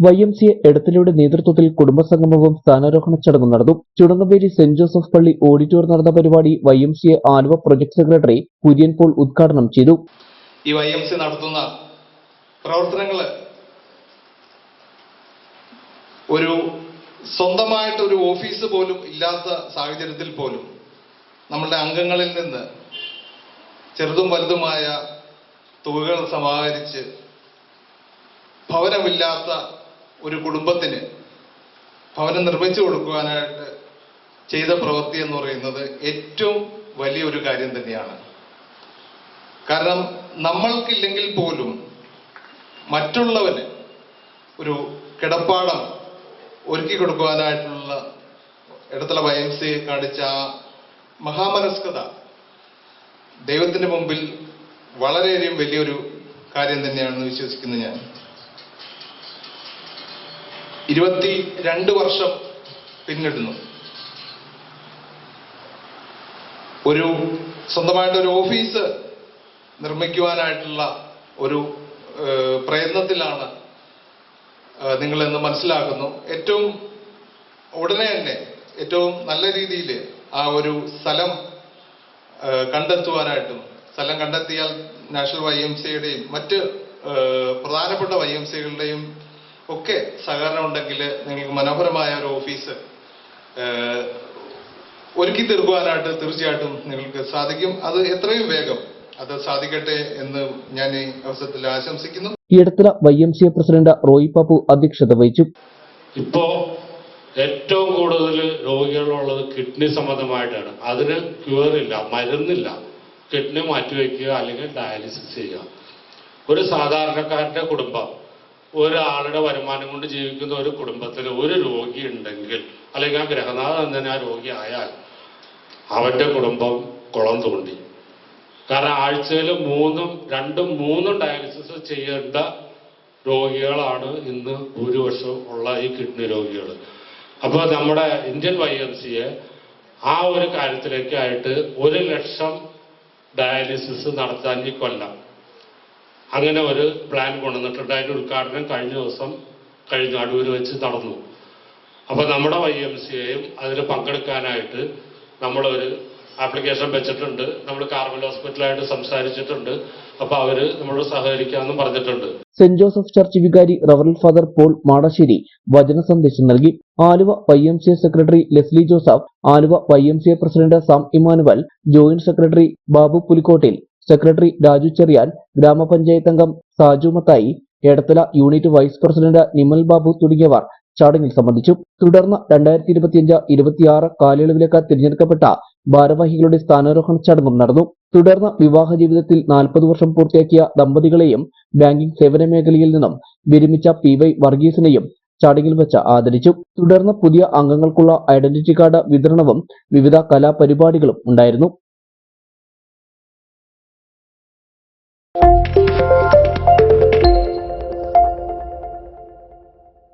Y M C A എടത്തിലയുടെ നേതൃത്വത്തിൽ കുടുംബസംഗമവും സ്ഥാനാരോഹണ ചടങ്ങും നടന്നു. ചുടങ്ങവേരി സെന്റ് ജോസഫ് പള്ളി ഓഡിറ്റോർ നടന്ന പരിപാടി Y M C Aluva project secretary Kurian Paul ഉദ്ഘാടനം ചെയ്തു. ഈ വൈ എം സി നടത്തുന്ന പ്രവർത്തനങ്ങൾ ഒരു സ്വന്തമായിട്ട് ഒരു ഓഫീസ് പോലും ഇല്ലാത്ത സാഹചര്യത്തിൽ പോലും നമ്മളുടെ അംഗങ്ങളിൽ നിന്ന് ചെറുതും വലുതുമായ തുകകൾ സമാഹരിച്ച് ഭവനമില്ലാത്ത ഒരു കുടുംബത്തിന് ഭവനം നിർമ്മിച്ചു കൊടുക്കുവാനായിട്ട് ചെയ്ത പ്രവൃത്തി എന്ന് പറയുന്നത് ഏറ്റവും വലിയൊരു കാര്യം തന്നെയാണ്. കാരണം നമ്മൾക്കില്ലെങ്കിൽ പോലും മറ്റുള്ളവന് ഒരു കിടപ്പാടം ഒരുക്കി കൊടുക്കുവാനായിട്ടുള്ള ഇടത്തല വയംസി കാണിച്ച ആ മഹാമനസ്കത ദൈവത്തിന്റെ മുമ്പിൽ വളരെയധികം വലിയൊരു കാര്യം തന്നെയാണെന്ന് വിശ്വസിക്കുന്നു ഞാൻ. ഇരുപത്തി രണ്ട് വർഷം പിന്നിടുന്നു. ഒരു സ്വന്തമായിട്ട് ഒരു ഓഫീസ് നിർമ്മിക്കുവാനായിട്ടുള്ള ഒരു പ്രയത്നത്തിലാണ് നിങ്ങളെന്ന് മനസ്സിലാക്കുന്നു. ഏറ്റവും ഉടനെ തന്നെ ഏറ്റവും നല്ല രീതിയിൽ ആ ഒരു സ്ഥലം കണ്ടെത്തുവാനായിട്ടും സ്ഥലം കണ്ടെത്തിയാൽ നാഷണൽ വൈ എം സിയുടെയും മറ്റ് പ്രധാനപ്പെട്ട വൈ എം സികളുടെയും ഒക്കെ സഹകരണം ഉണ്ടെങ്കിൽ നിങ്ങൾക്ക് മനോഹരമായ ഒരു ഓഫീസ് ഒരുക്കി തീർക്കുവാനായിട്ട് തീർച്ചയായിട്ടും നിങ്ങൾക്ക് സാധിക്കും. അത് എത്രയും വേഗം അത് സാധിക്കട്ടെ എന്ന് ഞാൻ ഈ അവസരത്തിൽ ആശംസിക്കുന്നു. Edathala Y M C A president Roy Pappu അധ്യക്ഷത വഹിച്ചു. ഇപ്പോ ഏറ്റവും കൂടുതൽ രോഗികളുള്ളത് കിഡ്നി സംബന്ധമായിട്ടാണ്. അതിന് ക്യൂർ ഇല്ല മരുന്നില്ല. കിഡ്നി മാറ്റിവെക്കുക അല്ലെങ്കിൽ ഡയാലിസിസ് ചെയ്യുക. ഒരു സാധാരണക്കാരന്റെ കുടുംബം ഒരാളുടെ വരുമാനം കൊണ്ട് ജീവിക്കുന്ന ഒരു കുടുംബത്തിൽ ഒരു രോഗി ഉണ്ടെങ്കിൽ അല്ലെങ്കിൽ ആ ഗ്രഹനാഥൻ തന്നെ ആ രോഗി ആയാൽ അവന്റെ കുടുംബം കുളം തോണ്ടി. കാരണം ആഴ്ചയിൽ മൂന്നും രണ്ടും മൂന്നും ഡയാലിസിസ് ചെയ്യേണ്ട രോഗികളാണ് ഇന്ന് ഭൂരിപക്ഷം ഉള്ള ഈ കിഡ്നി രോഗികൾ അപ്പോൾ നമ്മുടെ ഇന്ത്യൻ വൈ എം സിയെ ആ ഒരു കാര്യത്തിലേക്കായിട്ട് ഒരു ലക്ഷം ഡയാലിസിസ് നടത്താൻ ഈ കൊല്ലം അങ്ങനെ ഒരു പ്ലാൻ കൊണ്ടുവന്നിട്ടുണ്ട് അതിന്റെ ഉദ്ഘാടനം കഴിഞ്ഞ ദിവസം കഴിഞ്ഞ അടൂർ വെച്ച് നടന്നു. അപ്പോൾ നമ്മുടെ വൈ എം സി എയും അതിൽ പങ്കെടുക്കാനായിട്ട് നമ്മളൊരു ആപ്ലിക്കേഷൻ വെച്ചിട്ടുണ്ട്. നമ്മൾ കാർമൽ ഹോസ്പിറ്റലായിട്ട് സംസാരിച്ചിട്ടുണ്ട്. അപ്പൊ അവർ നമ്മളോട് സഹകരിക്കാമെന്നും പറഞ്ഞിട്ടുണ്ട്. സെന്റ് ജോസഫ് ചർച്ച് വികാരി റവറൽ ഫാദർ പോൾ മാടശ്ശേരി വചന സന്ദേശം നൽകി. Aluva Y M C secretary Leslie Joseph Aluva Y M C president Sam Emmanuel joint secretary Babu Pulikkottil. Secretary Raju Cherian ഗ്രാമപഞ്ചായത്ത് അംഗം Saju Mathai Edathala unit vice president Nimal Babu തുടങ്ങിയവർ ചടങ്ങിൽ സംബന്ധിച്ചു. തുടർന്ന് രണ്ടായിരത്തി ഇരുപത്തിയഞ്ച് ഇരുപത്തിയാറ് കാലയളവിലേക്ക് തിരഞ്ഞെടുക്കപ്പെട്ട ഭാരവാഹികളുടെ സ്ഥാനാരോഹണ ചടങ്ങും നടന്നു. തുടർന്ന് വിവാഹ ജീവിതത്തിൽ നാൽപ്പത് വർഷം പൂർത്തിയാക്കിയ ദമ്പതികളെയും ബാങ്കിംഗ് സേവന മേഖലയിൽ നിന്നും വിരമിച്ച പി വൈ വർഗീസിനെയും ചടങ്ങിൽ വെച്ച് ആദരിച്ചു. തുടർന്ന് പുതിയ അംഗങ്ങൾക്കുള്ള ഐഡന്റിറ്റി കാർഡ് വിതരണവും വിവിധ കലാപരിപാടികളും ഉണ്ടായിരുന്നു. Thank you.